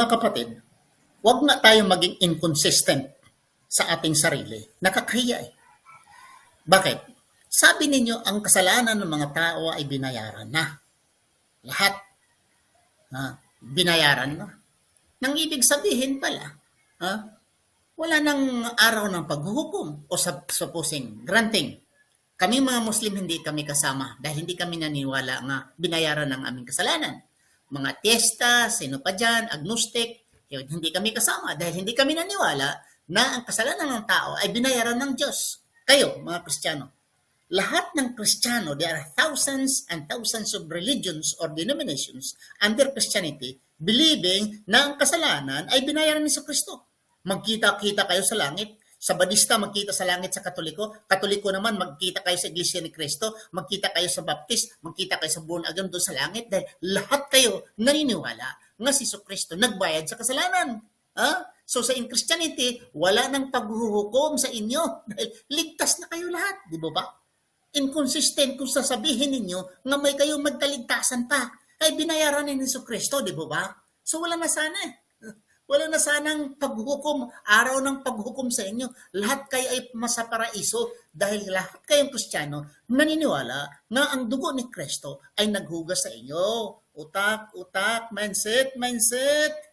Mga kapatid, huwag nga tayo maging inconsistent sa ating sarili. Nakakahiya eh. Bakit? Sabi ninyo, ang kasalanan ng mga tao ay binayaran na. Lahat. Ha? Binayaran na. Nang ibig sabihin pala, ha? wala nang araw ng paghuhukom o sa supposing, granting. Kami mga Muslim hindi kami kasama dahil hindi kami naniwala nga binayaran ng aming kasalanan. Mga tiesta, sino pa dyan, agnostic, yun, hindi kami kasama dahil hindi kami naniwala na ang kasalanan ng tao ay binayaran ng Diyos. Kayo, mga Kristiyano, lahat ng Kristiyano, there are thousands and thousands of religions or denominations under Christianity believing na ang kasalanan ay binayaran ni sa Kristo. Magkita-kita kayo sa langit, sa Badista magkita sa langit sa Katoliko, Katoliko naman magkita kayo sa Iglesia ni Kristo, magkita kayo sa Baptist, magkita kayo sa born again doon sa langit dahil lahat kayo naniniwala nga si Kristo nagbayad sa kasalanan. Ha? So sa in Christianity, wala nang paghuhukom sa inyo dahil ligtas na kayo lahat, di ba ba? Inconsistent kung sasabihin ninyo nga may kayo magkaligtasan pa. Ay binayaran ni Kristo, di ba ba? So wala na sana eh. Wala na sanang paghukom, araw ng paghukom sa inyo. Lahat kayo ay masa paraiso dahil lahat kayong Kristiyano naniniwala na ang dugo ni Kristo ay naghugas sa inyo. Utak, utak, mindset, mindset.